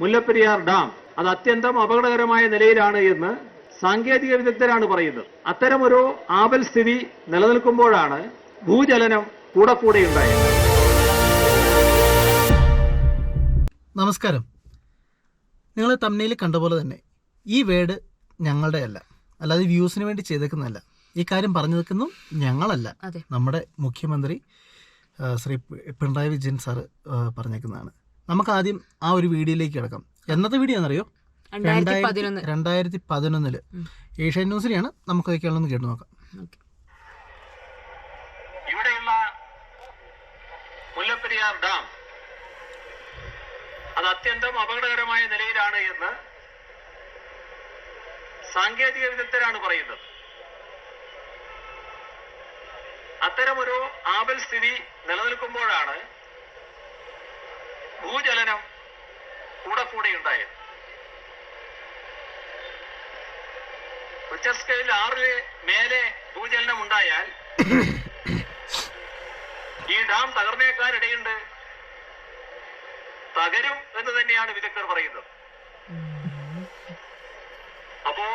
Mullaperiyar dam അത് അത്യന്തം അപകടകരമായ നിലയിലാണ് എന്ന് സാങ്കേതിക വിദഗ്ധരാണ് പറയുന്നത്. അത്തരമൊരു ആപൽ സ്ഥിതി നിലനിൽക്കുമ്പോഴാണ് ഭൂചലനം കൂടെ കൂടെ ഉണ്ടായത്. നമസ്കാരം. നിങ്ങൾ തമ്മിൽ കണ്ട പോലെ തന്നെ ഈ വേർഡ് ഞങ്ങളുടെ അല്ല അല്ലാതെ വ്യൂസിന് വേണ്ടി ചെയ്തേക്കുന്നതല്ല. ഈ കാര്യം പറഞ്ഞു നിൽക്കുന്നു ഞങ്ങളല്ല. നമ്മുടെ മുഖ്യമന്ത്രി ശ്രീ പിണറായി വിജയൻ സാറ് പറഞ്ഞേക്കുന്നതാണ്. നമുക്ക് ആദ്യം ആ ഒരു വീഡിയോയിലേക്ക് കിടക്കാം. എന്നത്തെ വീഡിയോ എന്നറിയോ രണ്ടായിരത്തി പതിനൊന്ന് പതിനൊന്നിൽ ഏഷ്യൻ ന്യൂസിനെയാണ് നമുക്ക് കേൾക്കാനുള്ളത് കേട്ട് നോക്കാം. ഇവിടെയുള്ള മുല്ലപ്പെരിയാർ ഡാം അത് അത്യന്തം അപകടകരമായ നിലയിലാണ് എന്ന് സാങ്കേതിക വിദഗ്ധരാണ് പറയുന്നത്. അത്തരമൊരു ആപൽ സ്ഥിതി നിലനിൽക്കുമ്പോഴാണ് ഭൂചലനം കൂടെ കൂടെ ഉണ്ടായത്. റിച്ചർ ആറിന് മേലെ ഭൂചലനം ഉണ്ടായാൽ ഈ ഡാം തകർന്നേക്കാനിടയുണ്ട്. തകരും എന്ന് തന്നെയാണ് വിദഗ്ധർ പറയുന്നത്. അപ്പോ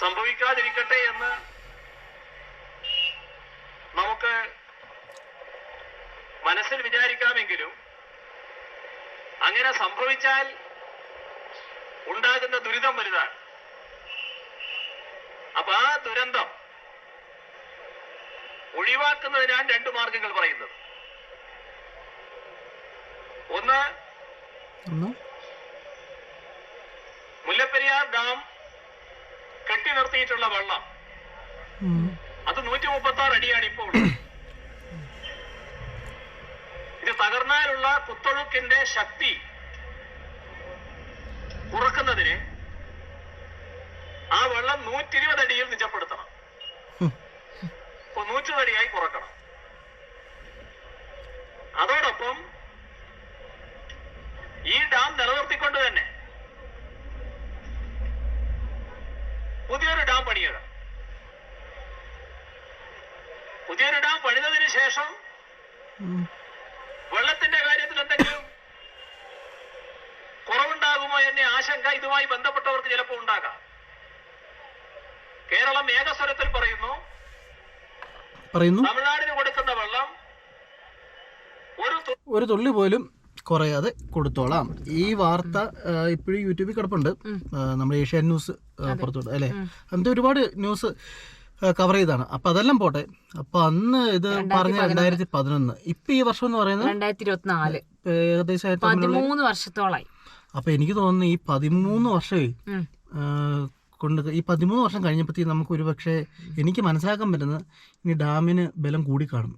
സംഭവിക്കാതിരിക്കട്ടെ എന്ന് നമുക്ക് മനസ്സിൽ വിചാരിക്കാമെങ്കിലും അങ്ങനെ സംഭവിച്ചാൽ ഉണ്ടാകുന്ന ദുരിതം വലുതാണ് അപ്പൊ ആ ദുരന്തം ഒഴിവാക്കുന്നതിനാണ് രണ്ട് മാർഗങ്ങൾ പറയുന്നത് ഒന്ന് മുല്ലപ്പെരിയാർ ഡാം കെട്ടി നിർത്തിയിട്ടുള്ള വെള്ളം. അത് നൂറ്റി മുപ്പത്തി ആറ് അടിയാണ് ഇപ്പോൾ ഉള്ളത്. ഇത് തകർന്നാലുള്ള കുത്തൊഴുക്കിന്റെ ശക്തി കുറക്കുന്നതിന് ആ വെള്ളം നൂറ്റി ഇരുപത് അടിയിൽ നിജപ്പെടുത്തണം. ഉം. ഇപ്പൊ നൂറ്റി അടിയായി കുറക്കണം. അതോടൊപ്പം ഈ ഡാം നിലനിർത്തിക്കൊണ്ട് തന്നെ പുതിയൊരു ഡാം പണിയുക പുതിയൊരു ഡാം പണിതതിന് ശേഷം എന്ന ആശങ്ക ഇതുമായി ബന്ധപ്പെട്ടവർക്ക് ചിലപ്പോൾ ഉണ്ടാകാം. കേരളം ഏകസ്വരത്തിൽ പറയുന്നു പറയുന്നു? തമിഴ്നാടിന് കൊടുക്കുന്ന വെള്ളം ഒരു ഒരു തുള്ളി പോലും കുറയാതെ കൊടുത്തോളാം. ഈ വാർത്ത ഇപ്പോഴും യൂട്യൂബിൽ കിടപ്പുണ്ട്. നമ്മുടെ ഏഷ്യാൻ ന്യൂസ് ആ, പുറത്തോട്ട് അല്ലേ? അങ്ങനത്തെ ഒരുപാട് ന്യൂസ് കവർ ചെയ്താണ് അപ്പൊ അതെല്ലാം പോട്ടെ. അപ്പൊ അന്ന് ഇത് പറഞ്ഞ രണ്ടായിരത്തി പതിനൊന്ന്. ഇപ്പൊ ഈ വർഷം എന്ന് പറയുന്നത് രണ്ടായിരത്തി ഇരുപത്തിനാല്. ഏകദേശം പതിമൂന്ന് വർഷത്തോളായി. അപ്പൊ എനിക്ക് തോന്നുന്നു ഈ പതിമൂന്ന് വർഷമേ കൊണ്ട് ഈ പതിമൂന്ന് വർഷം കഴിഞ്ഞപ്പോഴത്തേക്ക് നമുക്ക് ഒരു പക്ഷേ എനിക്ക് മനസ്സിലാക്കാൻ പറ്റുന്നത് ഇനി ഡാമിന് ബലം കൂടി കാണും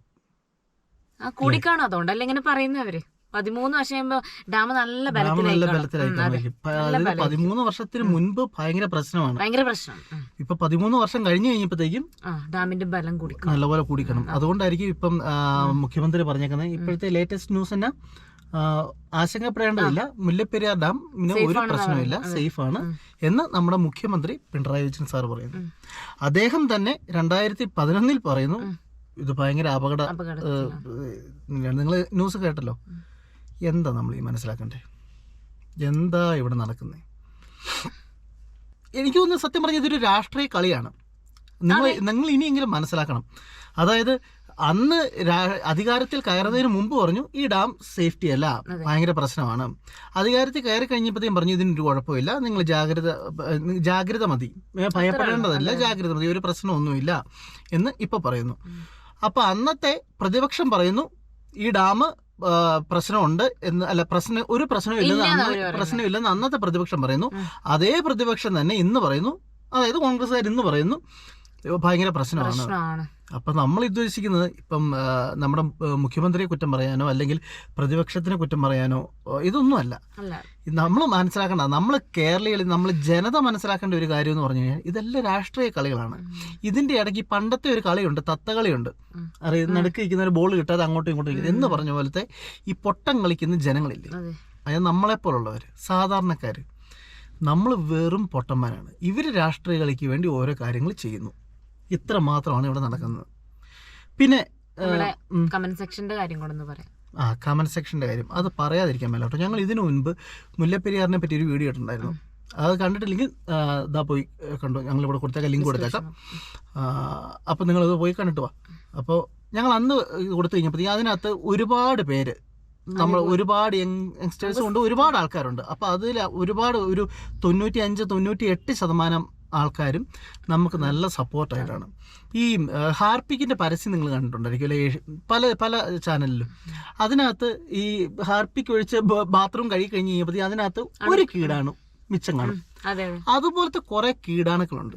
ആ കൂടിക്കാണോ അതുകൊണ്ടല്ല ഇങ്ങനെ പറയുന്നവര് പതിമൂന്ന് വർഷം കഴിയുമ്പോൾ ഡാം നല്ല ബലത്തിലായി. പതിമൂന്ന് വർഷത്തിന് മുൻപ് ഭയങ്കര പ്രശ്നമാണ്. ഭയങ്കര പ്രശ്നം. ഇപ്പൊ പതിമൂന്ന് വർഷം കഴിഞ്ഞു കഴിഞ്ഞപ്പോഴത്തേക്കും ഡാമിന്റെ ബലം കൂടി നല്ലപോലെ കൂടിക്കണം. അതുകൊണ്ടായിരിക്കും ഇപ്പം മുഖ്യമന്ത്രി പറഞ്ഞേക്കുന്നത് ഇപ്പോഴത്തെ ലേറ്റസ്റ്റ് ന്യൂസ് തന്നെ ആശങ്കപ്പെടേണ്ടതില്ല. മുല്ലപ്പെരിയാർ ഡാം ഒരു ആണെന്നാ പ്രശ്നമില്ല സേഫ് ആണ് എന്ന് നമ്മുടെ മുഖ്യമന്ത്രി പിണറായി വിജയൻ സാർ പറയുന്നു. അദ്ദേഹം തന്നെ രണ്ടായിരത്തി പതിനൊന്നിൽ പറയുന്നു ഇത് ഭയങ്കര അപകട നിങ്ങൾ ന്യൂസ് കേട്ടല്ലോ. എന്താ നമ്മൾ ഈ മനസ്സിലാക്കണ്ടേ എന്താ ഇവിടെ നടക്കുന്നത് എനിക്ക് തോന്നുന്നു സത്യം പറഞ്ഞ ഇതൊരു രാഷ്ട്രീയ കളിയാണ്. നിങ്ങൾ നിങ്ങൾ ഇനിയെങ്കിലും മനസ്സിലാക്കണം. അതായത് അന്ന് അധികാരത്തിൽ കയറുന്നതിന് മുമ്പ് പറഞ്ഞു ഈ ഡാം സേഫ്റ്റി അല്ല ഭയങ്കര പ്രശ്നമാണ്. അധികാരത്തിൽ കയറി കഴിഞ്ഞപ്പോഴത്തേക്കും പറഞ്ഞു ഇതിനൊരു കുഴപ്പമില്ല നിങ്ങൾ ജാഗ്രത ജാഗ്രത മതി. ഭയപ്പെടേണ്ടതല്ല ജാഗ്രത മതി ഒരു പ്രശ്നമൊന്നുമില്ല. എന്ന് ഇപ്പൊ പറയുന്നു. അപ്പൊ അന്നത്തെ പ്രതിപക്ഷം പറയുന്നു ഈ ഡാം പ്രശ്നമുണ്ട് എന്ന് അല്ല പ്രശ്നം ഒരു പ്രശ്നമില്ലെന്ന് പ്രശ്നമില്ലെന്ന് അന്നത്തെ പ്രതിപക്ഷം പറയുന്നു. അതേ പ്രതിപക്ഷം തന്നെ ഇന്ന് പറയുന്നു അതായത് കോൺഗ്രസ്സുകാർ ഇന്ന് പറയുന്നു ഭയങ്കര പ്രശ്നമാണ്. അപ്പൊ നമ്മൾ ഉദ്ദേശിക്കുന്നത് ഇപ്പം നമ്മുടെ മുഖ്യമന്ത്രിയെ കുറ്റം പറയാനോ അല്ലെങ്കിൽ പ്രതിപക്ഷത്തിനെ കുറ്റം പറയാനോ ഇതൊന്നും ഇതൊന്നുമല്ല അല്ല. നമ്മൾ മനസ്സിലാക്കേണ്ട നമ്മൾ കേരളീയർ നമ്മൾ ജനത മനസ്സിലാക്കേണ്ട ഒരു കാര്യം എന്ന് പറഞ്ഞു കഴിഞ്ഞാൽ ഇതെല്ലാം രാഷ്ട്രീയ കളികളാണ്. ഇതിന്റെ ഇടയ്ക്ക് പണ്ടത്തെ ഒരു കളിയുണ്ട് തത്തകളിയുണ്ട്. അറിയാം നടുക്ക് ഇരിക്കുന്ന ഒരു ബോൾ കിട്ടാതെ അങ്ങോട്ടും ഇങ്ങോട്ടും എന്ന് പറഞ്ഞ പോലത്തെ ഈ പൊട്ടം കളിക്കുന്ന ജനങ്ങളില്ലേ? അതെ. അതായത് നമ്മളെപ്പോലുള്ളവർ സാധാരണക്കാർ നമ്മൾ വെറും പൊട്ടന്മാരാണ്. ഇവർ രാഷ്ട്രീയ കളിക്ക് വേണ്ടി ഓരോ കാര്യങ്ങൾ ചെയ്യുന്നു. ഇത്ര മാത്രമാണ് ഇവിടെ നടക്കുന്നത്. പിന്നെ കമന്റ് സെക്ഷന്റെ കാര്യം കൊണ്ടൊന്ന് പറയാം. ആ കമന്റ് സെക്ഷന്റെ കാര്യം. അത് പറയാതിരിക്കാൻ മേല കേട്ടോ ഞങ്ങൾ ഇതിനു മുൻപ് മുല്ലപ്പെരിയാറിനെ പറ്റി ഒരു വീഡിയോ ഇട്ടുണ്ടായിരുന്നു അത് കണ്ടിട്ടില്ലെങ്കിൽ ഇതാ പോയി കണ്ടു. ഞങ്ങൾ ഇവിടെ കൊടുത്തേക്കാം ലിങ്ക് കൊടുത്തേക്കാം. അപ്പോൾ നിങ്ങളത് പോയി കണ്ടിട്ട് വാ. അപ്പോൾ ഞങ്ങൾ അന്ന് ഇത് കൊടുത്തു കഴിഞ്ഞപ്പോൾ അതിനകത്ത് ഒരുപാട് പേര് നമ്മൾ ഒരുപാട് യങ്സ്റ്റേഴ്സ് കൊണ്ട് ഒരുപാട് ആൾക്കാരുണ്ട്. അപ്പോൾ അതിൽ ഒരുപാട് ഒരു തൊണ്ണൂറ്റി അഞ്ച് തൊണ്ണൂറ്റി എട്ട് ശതമാനം ആൾക്കാരും നമുക്ക് നല്ല സപ്പോർട്ടായിട്ടാണ് ഈ ഹാർപ്പിക്കിന്റെ പരസ്യം നിങ്ങൾ കണ്ടിട്ടുണ്ടായിരിക്കും അല്ലെ? പല പല ചാനലിലും. അതിനകത്ത് ഈ ഹാർപ്പിക്ക് ഒഴിച്ച് ബാത്റൂം കഴുകി കഴിഞ്ഞ് കഴിയുമ്പോൾ അതിനകത്ത് ഒരു കീടാണ് മിച്ചം കാണും. അതെ അതെ. അതുപോലത്തെ കുറെ കീടാണുക്കളുണ്ട്.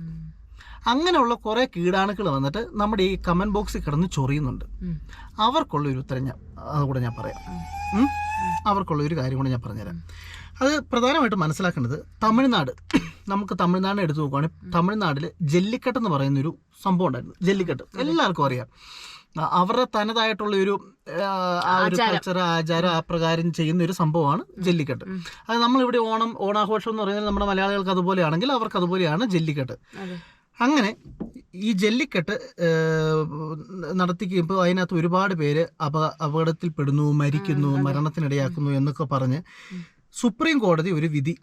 അങ്ങനെയുള്ള കുറെ കീടാണുക്കൾ വന്നിട്ട് നമ്മുടെ ഈ കമന്റ് ബോക്സിൽ കിടന്ന് ചൊറിയുന്നുണ്ട്. അവർക്കുള്ള ഒരു ഉത്തരം ഞാൻ അതുകൂടെ ഞാൻ പറയാം? അവർക്കുള്ള ഒരു കാര്യം കൂടെ ഞാൻ പറഞ്ഞുതരാം. അത് പ്രധാനമായിട്ടും മനസ്സിലാക്കേണ്ടത് തമിഴ്നാട്. നമുക്ക് തമിഴ്നാടിനെ എടുത്തു നോക്കുകയാണെങ്കിൽ തമിഴ്നാട്ടിൽ ജല്ലിക്കെട്ട് എന്ന് പറയുന്ന ഒരു സംഭവം ഉണ്ടായിരുന്നു. ജല്ലിക്കെട്ട്. എല്ലാവർക്കും അറിയാം. അവരുടെ തനതായിട്ടുള്ള ഒരു ആ, ഒരു. കൾച്ചർ ആചാരം ആ പ്രകാരം ചെയ്യുന്ന ഒരു സംഭവമാണ് ജല്ലിക്കെട്ട്. അത് നമ്മളിവിടെ ഓണം ഓണാഘോഷം എന്ന് പറയുന്നത് നമ്മുടെ മലയാളികൾക്ക് അതുപോലെയാണെങ്കിൽ അവർക്ക് അതുപോലെയാണ് ജല്ലിക്കെട്ട്. അങ്ങനെ ഈ ജല്ലിക്കെട്ട് നടത്തിക്കുമ്പോൾ അതിനകത്ത് ഒരുപാട് പേര് അപ അപകടത്തിൽപ്പെടുന്നു മരിക്കുന്നു മരണത്തിനിടയാക്കുന്നു എന്നൊക്കെ പറഞ്ഞ് സുപ്രീം കോടതി ഒരു വിധി.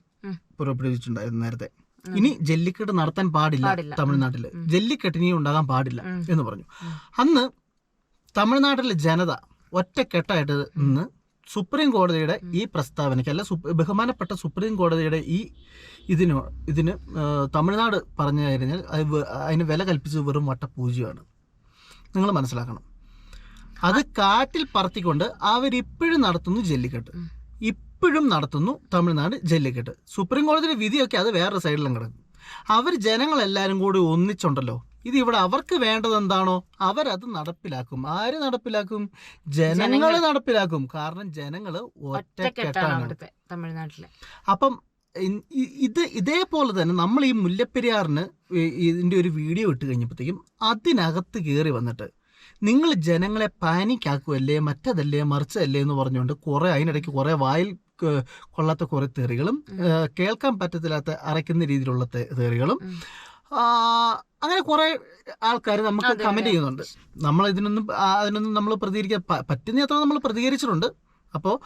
പുറപ്പെടുവിച്ചിട്ടുണ്ടായിരുന്നു നേരത്തെ. ഇനി ജല്ലിക്കെട്ട് നടത്താൻ പാടില്ല തമിഴ്നാട്ടിൽ തമിഴ്നാട്ടിൽ. ജല്ലിക്കെട്ട് ഇനി ഉണ്ടാകാൻ പാടില്ല എന്ന് പറഞ്ഞു. അന്ന് തമിഴ്നാട്ടിലെ ജനത ഒറ്റക്കെട്ടായിട്ട് നിന്ന് സുപ്രീം കോടതിയുടെ ഈ പ്രസ്താവനയ്ക്ക് അല്ല ബഹുമാനപ്പെട്ട സുപ്രീം കോടതിയുടെ ഈ ഇതിന് ഇതിന് തമിഴ്നാട് പറഞ്ഞു കഴിഞ്ഞാൽ അത് അതിന് വില കൽപ്പിച്ചത് വെറും വട്ടപൂജ്യമാണ് നിങ്ങൾ മനസ്സിലാക്കണം. അത് കാറ്റിൽ പറത്തിക്കൊണ്ട് അവരിപ്പോഴും നടത്തുന്നു ജല്ലിക്കെട്ട്. ഇപ്പോഴും നടത്തുന്നു തമിഴ്നാട് ജല്ലിക്കെട്ട്. സുപ്രീം കോടതിയുടെ വിധിയൊക്കെ അത് വേറെ സൈഡിലും കിടക്കും. അവർ ജനങ്ങളെല്ലാവരും കൂടി ഒന്നിച്ചുണ്ടല്ലോ. ഇത് ഇവിടെ അവർക്ക് വേണ്ടത് എന്താണോ അവരത് നടപ്പിലാക്കും. ആര് നടപ്പിലാക്കും? ജനങ്ങൾ. നടപ്പിലാക്കും. കാരണം ജനങ്ങൾ ഒറ്റക്കെട്ടാണ്. തമിഴ്നാട്ടിലെ. അപ്പം ഇത് ഇതേപോലെ തന്നെ നമ്മൾ ഈ മുല്ലപ്പെരിയാറിന് ഇതിന്റെ ഇതിന്റെ ഒരു വീഡിയോ ഇട്ട് കഴിഞ്ഞപ്പോഴത്തേക്കും അതിനകത്ത് കയറി വന്നിട്ട് നിങ്ങൾ ജനങ്ങളെ പാനിക് ആക്കുമല്ലേ മറ്റതല്ലേ മറിച്ചതല്ലേ എന്ന് പറഞ്ഞുകൊണ്ട് കുറെ അതിനിടയ്ക്ക് കുറെ വായിൽ കൊള്ളാത്ത കുറെ തെറികളും കേൾക്കാൻ പറ്റത്തില്ലാത്ത അറയ്ക്കുന്ന രീതിയിലുള്ള തെറികളും. അങ്ങനെ കുറെ ആൾക്കാർ നമുക്ക് കമന്റ് ചെയ്യുന്നുണ്ട്. നമ്മൾ ഇതിനൊന്നും അതിനൊന്നും നമ്മൾ പ്രതികരിക്കാൻ പറ്റുന്ന അത്ര നമ്മൾ പ്രതികരിച്ചിട്ടുണ്ട്. അപ്പോൾ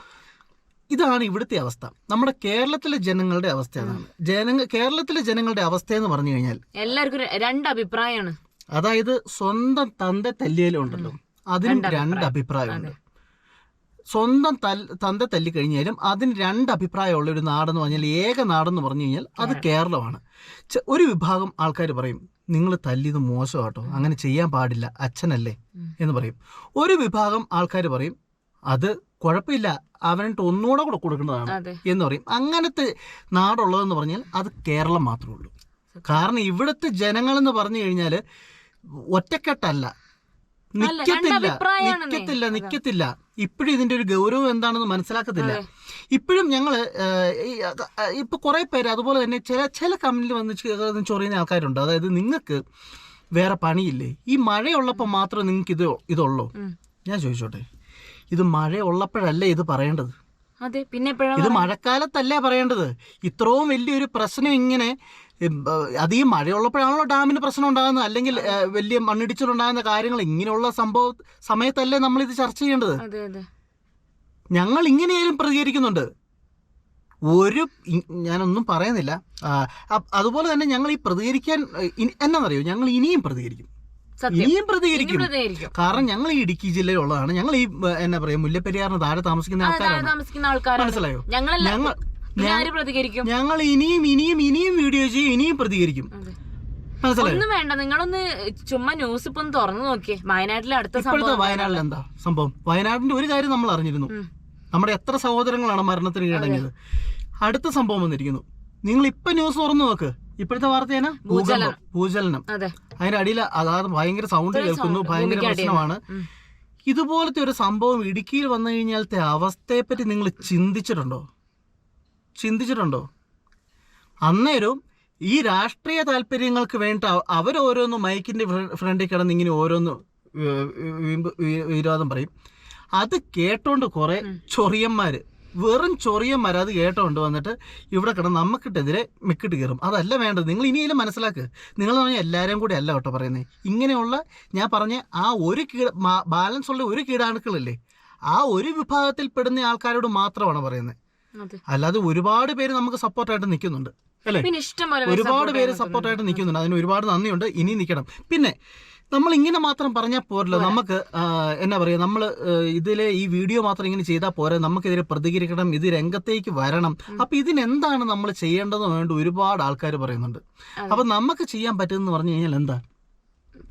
ഇതാണ് ഇവിടുത്തെ അവസ്ഥ. നമ്മുടെ കേരളത്തിലെ ജനങ്ങളുടെ അവസ്ഥ അതാണ്. ജനങ്ങൾ കേരളത്തിലെ ജനങ്ങളുടെ അവസ്ഥ എന്ന് പറഞ്ഞു കഴിഞ്ഞാൽ എല്ലാവർക്കും രണ്ടഭിപ്രായമാണ് രണ്ട് അഭിപ്രായമാണ്. അതായത് സ്വന്തം തന്റെ തല്ലിയലുണ്ടല്ലോ. അതിനും രണ്ട് അഭിപ്രായമുണ്ട്. സ്വന്തം തൽ തല്ലിക്കഴിഞ്ഞാലും തല്ലി കഴിഞ്ഞാലും അതിന് രണ്ട് അഭിപ്രായമുള്ള ഒരു നാടെന്ന് പറഞ്ഞാൽ ഏക നാടെന്ന് പറഞ്ഞു കഴിഞ്ഞാൽ അത് കേരളമാണ്. ഒരു വിഭാഗം ആൾക്കാർ പറയും നിങ്ങൾ തല്ലിയത് മോശമാട്ടോ അങ്ങനെ ചെയ്യാൻ പാടില്ല അച്ഛനല്ലേ? എന്ന് പറയും. ഒരു വിഭാഗം ആൾക്കാർ പറയും അത് കുഴപ്പമില്ല അവനിട്ട് ഒന്നുകൂടെ കൂടെ കൊടുക്കുന്നതാണ് എന്ന് പറയും. അങ്ങനത്തെ നാടുള്ളതെന്ന് പറഞ്ഞാൽ അത് കേരളം മാത്രമേ ഉള്ളൂ. കാരണം ഇവിടുത്തെ ജനങ്ങളെന്ന് പറഞ്ഞു കഴിഞ്ഞാൽ ഒറ്റക്കെട്ടല്ല. നിക്കത്തില്ല. നിക്കത്തില്ല. നിക്കത്തില്ല. ഇപ്പോഴും ഇതിന്റെ ഒരു ഗൗരവം എന്താണെന്ന് മനസ്സിലാക്കത്തില്ല. ഇപ്പോഴും ഞങ്ങൾ ഇപ്പൊ കുറെ പേര് അതുപോലെ തന്നെ ചില ചില കമ്പനിയിൽ വന്ന് ചൊറിയുന്ന ആൾക്കാരുണ്ട്. അതായത് നിങ്ങൾക്ക് വേറെ പണിയില്ലേ? ഈ മഴയുള്ളപ്പോൾ മാത്രം നിങ്ങൾക്ക് ഇത് ഇതുള്ളൂ ഞാൻ ചോദിച്ചോട്ടെ? ഇത് മഴ ഉള്ളപ്പോഴല്ലേ ഇത് പറയേണ്ടത്? അതെ പിന്നെ ഇത് മഴക്കാലത്തല്ലേ പറയേണ്ടത്. ഇത്രയും വലിയൊരു പ്രശ്നം ഇങ്ങനെ അത് ഈ മഴയുള്ളപ്പോഴാണല്ലോ ഡാമിന് പ്രശ്നം ഉണ്ടാകുന്നത്. അല്ലെങ്കിൽ വലിയ മണ്ണിടിച്ചിലുണ്ടാകുന്ന കാര്യങ്ങൾ ഇങ്ങനെയുള്ള സംഭവ സമയത്തല്ലേ നമ്മൾ ഇത് ചർച്ച ചെയ്യേണ്ടത്. ഞങ്ങൾ ഇങ്ങനെയാലും പ്രതികരിക്കുന്നുണ്ട്. ഒരു ഞാനൊന്നും പറയുന്നില്ല. അതുപോലെ തന്നെ ഞങ്ങൾ ഈ പ്രതികരിക്കാൻ എന്നാന്നറിയോ? ഞങ്ങൾ ഇനിയും പ്രതികരിക്കും. ഇനിയും ഇനി പ്രതികരിക്കും. കാരണം ഞങ്ങൾ ഈ ഇടുക്കി ജില്ലയിലുള്ളതാണ്. ഞങ്ങൾ ഈ എന്നാ പറയാ മുല്ലപ്പെരിയാറിന് താഴെ താമസിക്കുന്ന ആൾക്കാരാണ്. മനസ്സിലായോ? ഞങ്ങൾ ഞങ്ങൾ ഇനിയും ഇനിയും ഇനിയും വീഡിയോ ചെയ്യും ഇനിയും പ്രതികരിക്കും. ഒന്നും വേണ്ട. നിങ്ങളൊന്ന് ചുമ്മാ ന്യൂസ് ഇപ്പൊ ഒന്ന് തുറന്നു നോക്കിയേ. വയനാട്ടിലെ അടുത്ത സംഭവം വയനാട്ടിൽ എന്താ സംഭവം? വയനാടിന്റെ ഒരു കാര്യം നമ്മൾ അറിഞ്ഞിരുന്നു. നമ്മുടെ എത്ര സഹോദരങ്ങളാണ് മരണത്തിന് കീഴടങ്ങിയത് അടുത്ത സംഭവം വന്നിരിക്കുന്നു. നിങ്ങൾ ഇപ്പൊ ന്യൂസ് തുറന്നു നോക്ക്. ഇപ്പോഴത്തെ വാർത്ത ഭൂകമ്പം ഭൂചലനം. അതെ. അതിന്റെ അടിയിൽ അതായത് ഭയങ്കര സൗണ്ട് കേൾക്കുന്നു ഭയങ്കര പ്രശ്നമാണ്. ഇതുപോലത്തെ ഒരു സംഭവം ഇടുക്കിയിൽ വന്നു കഴിഞ്ഞാലത്തെ അവസ്ഥയെ പറ്റി നിങ്ങൾ ചിന്തിച്ചിട്ടുണ്ടോ? ചിന്തിച്ചിട്ടുണ്ടോ? അന്നേരം ഈ രാഷ്ട്രീയ താല്പര്യങ്ങൾക്ക് വേണ്ടി അവ- അവരോരോന്ന് മൈക്കിന്റെ ഫ്രണ്ടിൽ കിടന്ന് ഇങ്ങനെ ഓരോന്ന് വിരോധം പറയും. അത് കേട്ടോണ്ട് കുറെ ചൊറിയന്മാര്. വെറും ചൊറിയന്മാർ അത് കേട്ടോണ്ട് വന്നിട്ട് ഇവിടെ കിടന്ന് നമുക്കിട്ടെതിരെ മിക്കിട്ട് കയറും. അതല്ല വേണ്ടത്. നിങ്ങൾ ഇനിയെങ്കിലും മനസ്സിലാക്ക്. നിങ്ങൾ പറഞ്ഞാൽ എല്ലാവരും കൂടി അല്ല കേട്ടോ പറയുന്നത് ഇങ്ങനെയുള്ള ഞാൻ പറഞ്ഞ ആ ഒരു കീട ബാലൻസ് ഉള്ള ഒരു കീടാണുക്കളില്ലേ ആ ഒരു വിഭാഗത്തിൽ പെടുന്ന ആൾക്കാരോട് മാത്രമാണ് പറയുന്നത് അല്ലാതെ ഒരുപാട് പേര് നമുക്ക് സപ്പോർട്ടായിട്ട് നിൽക്കുന്നുണ്ട്. അല്ലേ? ഒരുപാട് പേര് സപ്പോർട്ടായിട്ട് നിൽക്കുന്നുണ്ട്. അതിന് ഒരുപാട് നന്ദിയുണ്ട്. ഇനി നിൽക്കണം. പിന്നെ നമ്മൾ ഇങ്ങനെ മാത്രം പറഞ്ഞാൽ പോരല്ലോ. നമുക്ക് എന്നാ പറയുക നമ്മൾ ഇതിലെ ഈ വീഡിയോ മാത്രം ഇങ്ങനെ ചെയ്താൽ പോരെ. നമുക്കെതിരെ പ്രതികരിക്കണം ഇത് രംഗത്തേക്ക് വരണം. അപ്പൊ ഇതിനെന്താണ് നമ്മൾ ചെയ്യേണ്ടതെന്ന് വേണ്ടി ഒരുപാട് ആൾക്കാർ പറയുന്നുണ്ട്. അപ്പൊ നമുക്ക് ചെയ്യാൻ പറ്റുമെന്ന് പറഞ്ഞു കഴിഞ്ഞാൽ എന്താ?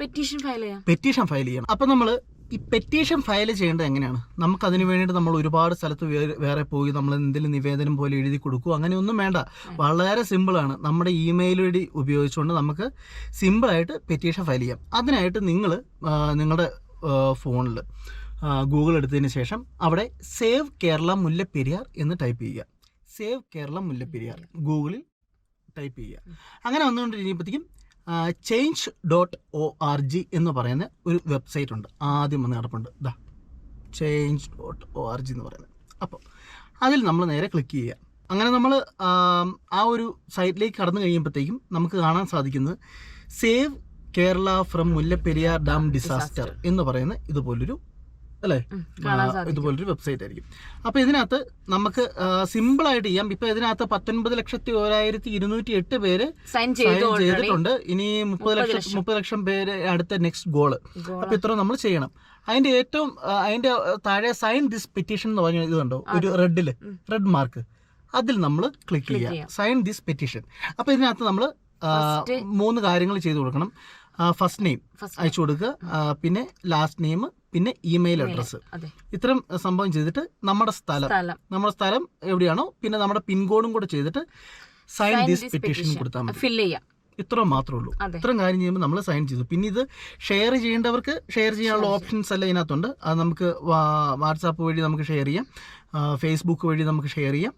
പെറ്റീഷൻ ഫയൽ ചെയ്യാം. പെറ്റീഷൻ ഫയൽ ചെയ്യണം. അപ്പൊ നമ്മൾ ഈ പെറ്റീഷൻ ഫയൽ ചെയ്യേണ്ടത് എങ്ങനെയാണ്? നമുക്ക് അതിന് വേണ്ടിയിട്ട് നമ്മൾ ഒരുപാട് സ്ഥലത്ത് വേറെ പോയി നമ്മൾ എന്തെങ്കിലും നിവേദനം പോലെ എഴുതി കൊടുക്കുക അങ്ങനെയൊന്നും വേണ്ട. വളരെ സിമ്പിളാണ് നമ്മുടെ ഇമെയിൽ ഐ ഡി ഉപയോഗിച്ചുകൊണ്ട് നമുക്ക് സിമ്പിളായിട്ട് പെറ്റീഷൻ ഫയൽ ചെയ്യാം. അതിനായിട്ട് നിങ്ങൾ നിങ്ങളുടെ ഫോണിൽ ഗൂഗിൾ എടുത്തതിന് ശേഷം അവിടെ സേവ് കേരള മുല്ലപ്പെരിയാർ എന്ന് ടൈപ്പ് ചെയ്യുക. സേവ് കേരള മുല്ലപ്പെരിയാർ ഗൂഗിളിൽ ടൈപ്പ് ചെയ്യുക. അങ്ങനെ വന്നുകൊണ്ടിരിക്കുമ്പോഴത്തേക്കും change dot O R G എന്ന് പറയുന്ന ഒരു വെബ്സൈറ്റ് ഉണ്ട്. ആദ്യം വന്ന് കിടപ്പുണ്ട്. ഇതാ change dot O R G എന്ന് പറയുന്നത്. അപ്പോൾ അതിൽ നമ്മൾ നേരെ ക്ലിക്ക് ചെയ്യുക. അങ്ങനെ നമ്മൾ ആ ഒരു സൈറ്റിലേക്ക് കടന്നു കഴിയുമ്പോഴത്തേക്കും നമുക്ക് കാണാൻ സാധിക്കുന്നത് save Kerala from Mullaperiyar dam disaster എന്ന് പറയുന്ന ഇതുപോലൊരു അല്ലേ. ഇതുപോലൊരു വെബ്സൈറ്റ് ആയിരിക്കും. അപ്പൊ ഇതിനകത്ത് നമുക്ക് സിമ്പിൾ ആയിട്ട് ചെയ്യാം. ഇപ്പൊ ഇതിനകത്ത് പത്തൊൻപത് ലക്ഷത്തി ഓരായിരത്തി ഇരുന്നൂറ്റി എട്ട് പേര് സൈൻ ചെയ്തിട്ടുണ്ട്. ഇനി മുപ്പത് ലക്ഷം മുപ്പത് ലക്ഷം പേര് അടുത്ത നെക്സ്റ്റ് ഗോൾ അപ്പൊ ഇത്ര നമ്മൾ ചെയ്യണം. അതിന്റെ ഏറ്റവും അതിന്റെ താഴെ സൈൻ ദിസ് പെറ്റീഷൻ എന്ന് പറഞ്ഞ ഇതുണ്ടോ ഒരു റെഡിൽ റെഡ് മാർക്ക് അതിൽ നമ്മൾ ക്ലിക്ക് ചെയ്യുക ചെയ്യാം. സൈൻ ദിസ് പെറ്റീഷൻ അപ്പൊ ഇതിനകത്ത് നമ്മൾ മൂന്ന് കാര്യങ്ങൾ ചെയ്തു കൊടുക്കണം. ഫസ്റ്റ് നെയിം അയച്ചു കൊടുക്കുക. പിന്നെ ലാസ്റ്റ് നെയിം പിന്നെ ഇമെയിൽ അഡ്രസ്സ് ഇത്തരം സംഭവം ചെയ്തിട്ട് നമ്മുടെ സ്ഥലം. നമ്മുടെ സ്ഥലം എവിടെയാണോ പിന്നെ നമ്മുടെ പിൻകോഡും കൂടെ ചെയ്തിട്ട് സൈൻ ദിസ് പെറ്റീഷൻ കൊടുത്താൽ മതി. ഫില്ല് ചെയ്യാം. ഇത്ര മാത്രമേ ഉള്ളൂ. ഇത്രയും കാര്യം ചെയ്യുമ്പോൾ നമ്മൾ സൈൻ ചെയ്തു. പിന്നെ ഇത് ഷെയർ ചെയ്യേണ്ടവർക്ക് ഷെയർ ചെയ്യാനുള്ള ഓപ്ഷൻസ് എല്ലാം ഇതിനകത്തുണ്ട്. അത് നമുക്ക് വാട്സാപ്പ് വഴി നമുക്ക് ഷെയർ ചെയ്യാം. ഫേസ്ബുക്ക് വഴി നമുക്ക് ഷെയർ ചെയ്യാം.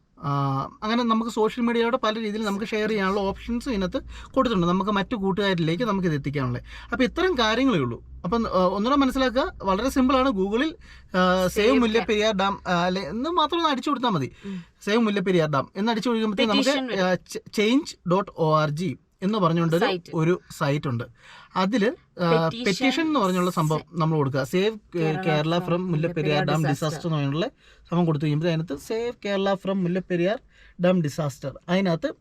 അങ്ങനെ നമുക്ക് സോഷ്യൽ മീഡിയയുടെ പല രീതിയിൽ നമുക്ക് ഷെയർ ചെയ്യാനുള്ള ഓപ്ഷൻസ് ഇതിനകത്ത് കൊടുത്തിട്ടുണ്ട്. നമുക്ക് മറ്റു കൂട്ടുകാരിലേക്ക് നമുക്ക് ഇത് എത്തിക്കാനുള്ളത്. അപ്പോൾ ഇത്തരം കാര്യങ്ങളേ ഉള്ളൂ. അപ്പം ഒന്നുകൂടെ മനസ്സിലാക്കുക. വളരെ സിമ്പിളാണ് ഗൂഗിളിൽ സേവ് മുല്ലപ്പെരിയാർ ഡാം അല്ലെ എന്ന് മാത്രം ഒന്ന് അടിച്ചു കൊടുത്താൽ മതി. Save Mullaperiyar dam. എന്ന് അടിച്ചു കൊടുക്കുമ്പോഴത്തേക്ക് നമുക്ക് change dot O R G എന്ന് പറഞ്ഞുകൊണ്ടൊരു ഒരു സൈറ്റ് ഉണ്ട്. അതിൽ പെറ്റീഷൻ എന്ന് പറഞ്ഞുള്ള സംഭവം നമ്മൾ കൊടുക്കുക. Save Kerala from Mullaperiyar dam disaster എന്ന് പറഞ്ഞുള്ള സംഭവം കൊടുത്തു. കഴിയുമ്പോൾ അതിനകത്ത് save Kerala from Mullaperiyar dam disaster അതിനകത്ത്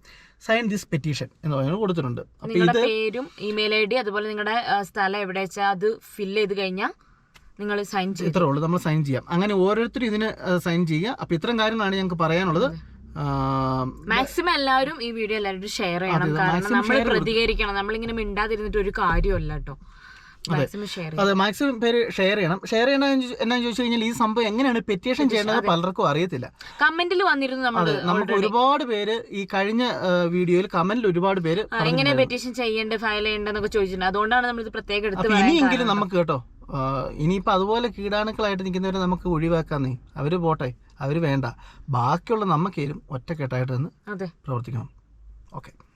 സൈൻ ദിസ് പെറ്റീഷൻ എന്ന് പറയുന്നത് കൊടുത്തിട്ടുണ്ട്. അപ്പൊ നിങ്ങളുടെ ഇത് പേരും ഇമെയിൽ ഐ ഡി അതുപോലെ നിങ്ങളുടെ സ്ഥലം എവിടെ വെച്ചാൽ അത് ഫില്ല് ചെയ്ത് കഴിഞ്ഞാൽ നിങ്ങൾ സൈൻ ചെയ്യും. ഇത്രേ ഉള്ളൂ. നമ്മൾ സൈൻ ചെയ്യാം. അങ്ങനെ ഓരോരുത്തരും ഇതിന് സൈൻ ചെയ്യുക. അപ്പൊ ഇത്രയും കാര്യങ്ങളാണ് ഞങ്ങൾക്ക് പറയാനുള്ളത്. മാക്സിമം എല്ലാവരും ഈ വീഡിയോ എല്ലാവരും ഷെയർ ചെയ്യണം. കാരണം നമ്മൾ. പ്രതികരിക്കണം. നമ്മളിങ്ങനെ മിണ്ടാതിരുന്നിട്ട് ഒരു കാര്യമല്ല കേട്ടോ. അതെ. മാക്സിമം പേര് ഷെയർ ചെയ്യണം. ഷെയർ ചെയ്യണം എന്നാന്ന് ചോദിച്ചു കഴിഞ്ഞാൽ ഈ സംഭവം എങ്ങനെയാണ് പെറ്റീഷൻ ചെയ്യേണ്ടത് പലർക്കും അറിയത്തില്ല. കമന്റിൽ വന്നിരുന്നു നമ്മൾ നമുക്ക് ഒരുപാട് പേര് ഈ കഴിഞ്ഞ വീഡിയോയിൽ കമന്റിൽ ഒരുപാട് പേര് എങ്ങനെ. പെറ്റീഷൻ ചെയ്യേണ്ടത് ഫയൽ ചെയ്യേണ്ടതെന്നൊക്കെ ചോദിച്ചിട്ടുണ്ട്. അതുകൊണ്ടാണ് നമ്മൾ ഇത് പ്രത്യേകം എടുത്ത് ഇനിയെങ്കിലും നമുക്ക് കേട്ടോ ആ, ഇനിയിപ്പോ അതുപോലെ കീടാണുക്കളായിട്ട് നിൽക്കുന്നവരെ നമുക്ക് ഒഴിവാക്കാന്നേ. അവർ പോട്ടെ അവർ വേണ്ട. ബാക്കിയുള്ള നമുക്കേലും ഒറ്റക്കെട്ടായിട്ട് നിന്ന് പ്രവർത്തിക്കണം. ഓക്കെ.